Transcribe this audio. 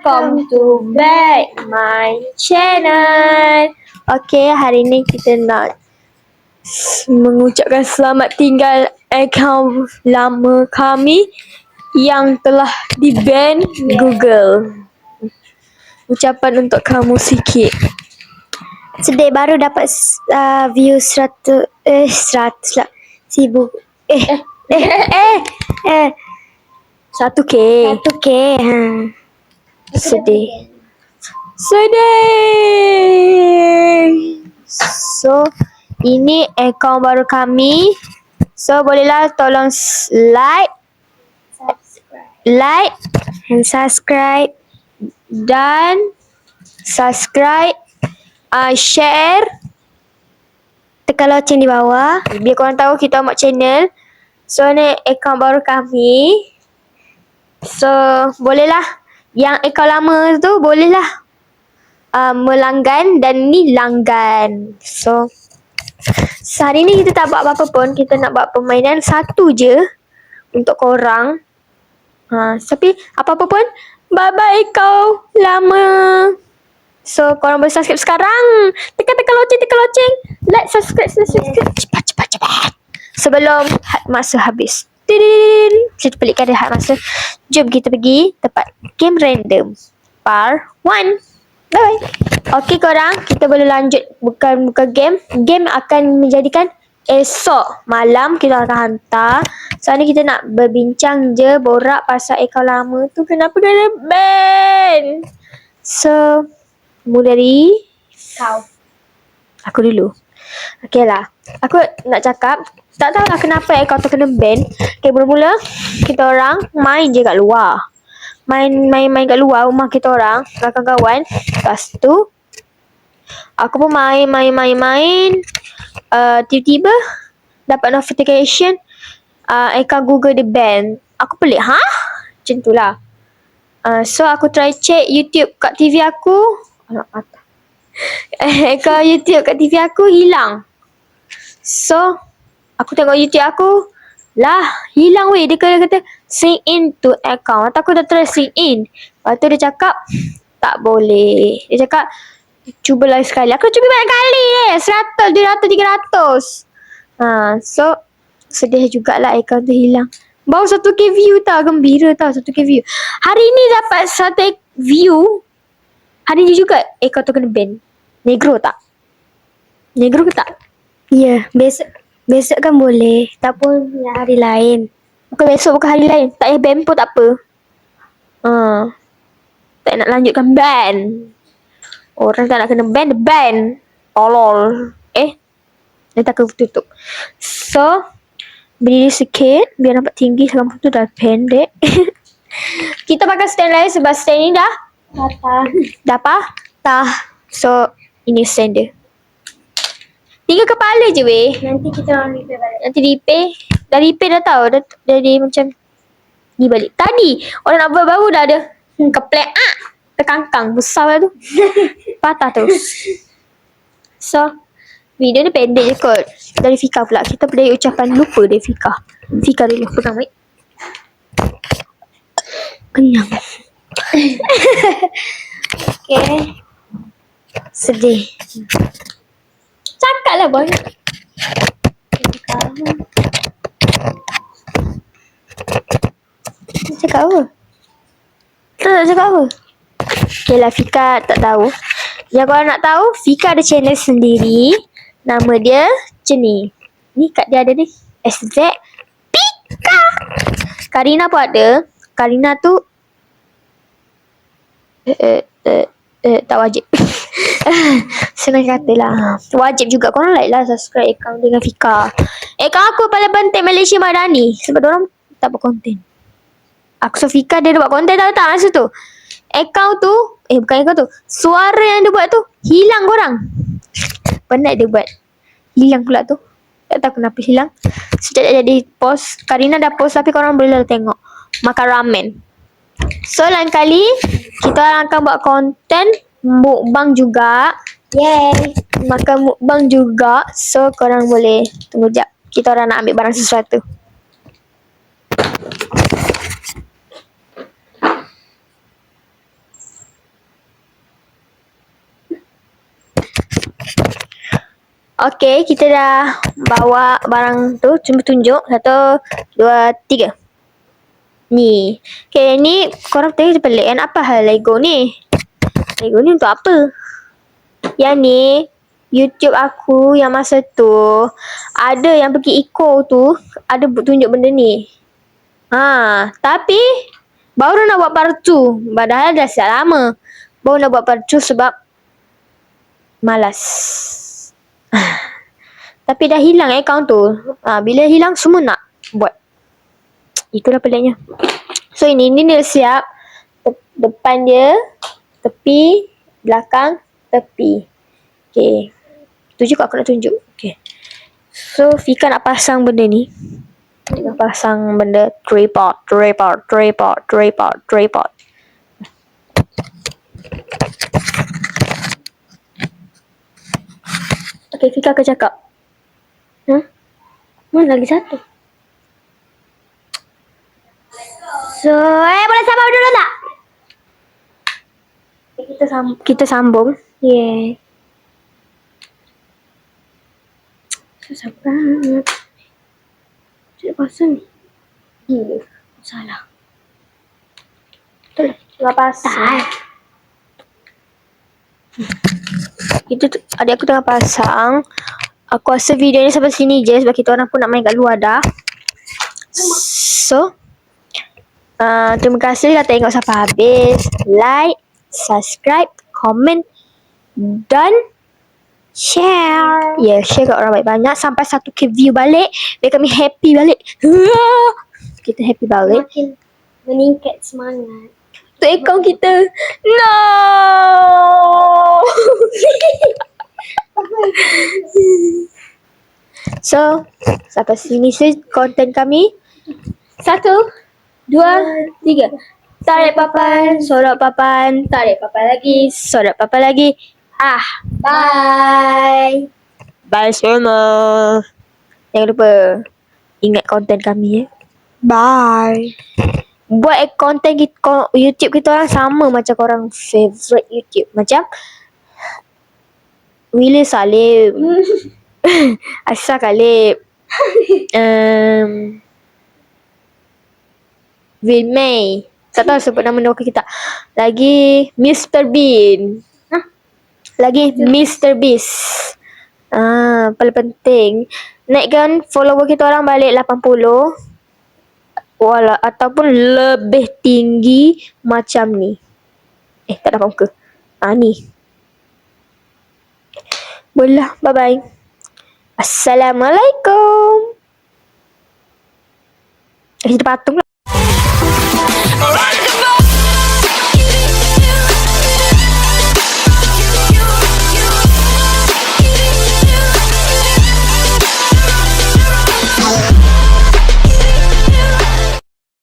Welcome to back my channel. Okay, hari ni kita nak mengucapkan selamat tinggal akaun lama kami yang telah di-ban Google. Ucapan untuk kamu sikit. Sedih baru dapat uh, view 100 eh 100 lah. Sibuk. Eh eh eh eh Satu K. 1k. Ha. Sedih. Sedih. So, ini akaun baru kami. So, bolehlah tolong like, like And subscribe. dan subscribe, uh, share. Tekan loceng di bawah. Biar korang tahu kita buat channel. So, ni akaun baru kami. So, bolehlah. Yang akaun lama tu bolehlah uh, melanggan dan ni langgan. So, sehari ni kita tak buat apa-apa pun. Kita nak buat permainan satu je untuk korang. Ha, tapi apa-apa pun, bye-bye kau lama. So, korang boleh subscribe sekarang. Tekan-tekan loceng, tekan loceng. Like, subscribe, subscribe. Cepat, cepat, cepat. Sebelum masa habis. Tidin. Kita pelikkan dia masa. Jom kita pergi tempat game random. Par 1. Bye. Okey korang, kita boleh lanjut bukan buka game. Game akan menjadikan esok malam kita akan hantar. So ni kita nak berbincang je, borak pasal akaun lama tu kenapa kena ban. So, mula dari Kau. Aku dulu. Okey lah. Aku nak cakap, tak tahulah kenapa akaun tu kena ban. Okay, mula-mula kita orang main je kat luar. Main main main kat luar rumah kita orang, kawan-kawan. Lepas tu, aku pun main main main main. Uh, tiba-tiba dapat notification uh, akaun Google dia ban. Aku pelik, ha? Macam tu lah. Uh, so aku try check YouTube kat TV aku. Anak patah. akaun YouTube kat TV aku hilang. So, aku tengok YouTube aku, lah hilang weh. Dia kata, kata sync in to account. Aku dah try sync in. Lepas tu dia cakap, tak boleh. Dia cakap, cuba lagi sekali. Aku cuba banyak kali eh. 100, 200, 300. Ha, so, sedih jugalah account tu hilang. Baru 1k view tau. Gembira tau 1k view. Hari ni dapat 1 view. Hari ni juga account tu kena ban. Negro tak? Negro ke tak? Ya, besok besok kan boleh. Tak pun hari lain. Bukan besok, bukan hari lain. Tak payah ban pun tak apa. Ha. Tak nak lanjutkan ban. Orang tak nak kena ban, dia ban. Tolol. Eh? Dia tak kena tutup. So, berdiri sikit. Biar nampak tinggi. Rambut tu dah pendek. Kita pakai stand lain sebab stand ni dah. Kata. Dah apa? So, ini stand dia. Tiga kepala je weh. Nanti kita orang repair balik. Nanti repair. Dah repair dah tahu. Dah, dah dia macam ni balik. Tadi orang nak buat baru dah ada hmm, keplek ah. Terkangkang besar lah tu. Patah tu. So, video ni pendek je kot. Dari Fika pula. Kita boleh ucapan lupa dari Fika. Fika dulu. Pegang baik. Kenyang. okay. Sedih. Cakap lah boy. Cakap apa? Tak nak cakap apa? Okay lah Fika tak tahu. Yang korang nak tahu, Fika ada channel sendiri. Nama dia macam ni. Ni kat dia ada ni. SZ Pika. Karina pun ada. Karina tu eh, eh, eh, eh, tak wajib. Senang kata lah. Wajib juga korang like lah subscribe account dengan Fika. Account aku paling penting Malaysia Madani. Sebab orang tak buat konten. Aku so Fika dia buat konten tahu tak masa tu. Account tu, eh bukan account tu. Suara yang dia buat tu hilang korang. Penat dia buat. Hilang pula tu. Tak tahu kenapa hilang. Sejak jadi post. Karina dah post tapi korang boleh lah tengok. Makan ramen. So lain kali kita akan buat konten mukbang juga. Yay. Makan mukbang juga. So korang boleh tunggu jap. Kita orang nak ambil barang sesuatu. Okay, kita dah bawa barang tu. Cuma tunjuk. Satu, dua, tiga. Ni. Okay, ni korang tengok pelik kan? Apa hal Lego ni? Lego ni untuk apa? Yang ni, YouTube aku yang masa tu, ada yang pergi Eco tu, ada tunjuk benda ni. Ha, tapi baru nak buat part 2. Padahal dah siap lama. Baru nak buat part 2 sebab malas. Tapi dah hilang account tu. Ha, bila hilang semua nak buat. Itulah peliknya. So ini ni dia siap. Te- depan dia, tepi, belakang, tepi. Okay. Tu juga aku nak tunjuk. Okay. So Fika nak pasang benda ni. Nak pasang benda tripod, tripod, tripod, tripod, tripod. Okay, Fika akan cakap. Huh? Mana lagi satu? So, eh boleh sabar dulu tak? Kita sam- kita sambung. Yeah. Susah banget. Cik pasang ni. Gila. Salah. Betul lah. Tengah pasang. Itu tu, adik aku tengah pasang. Aku rasa video ni sampai sini je sebab kita orang pun nak main kat luar dah. So, uh, terima kasih dah tengok sampai habis. Like, subscribe, comment dan Share. Ya, yeah, share kat orang banyak-banyak sampai 1k view balik. Biar kami happy balik. Kita happy balik. Makin meningkat semangat. Tu akaun kita. No! so, sampai sini saja konten kami. Satu, dua, tiga. Tarik papan, sorot papan, tarik papan lagi, sorot papan lagi. Ah, Bye. Bye semua. Jangan lupa ingat konten kami ya. Bye. Buat konten kita, YouTube kita orang sama macam korang favorite YouTube. Macam Willy Salim. Asal Kalib. um, Will May. Tak tahu sebut nama nama kita. Lagi Mr. Bean. Lagi Mr. Beast. Ah, paling penting. Naikkan follower kita orang balik 80. Wala, ataupun lebih tinggi macam ni. Eh, tak dapat muka. Ah, ni. Boleh lah. Bye-bye. Assalamualaikum. Eh, kita patung lah.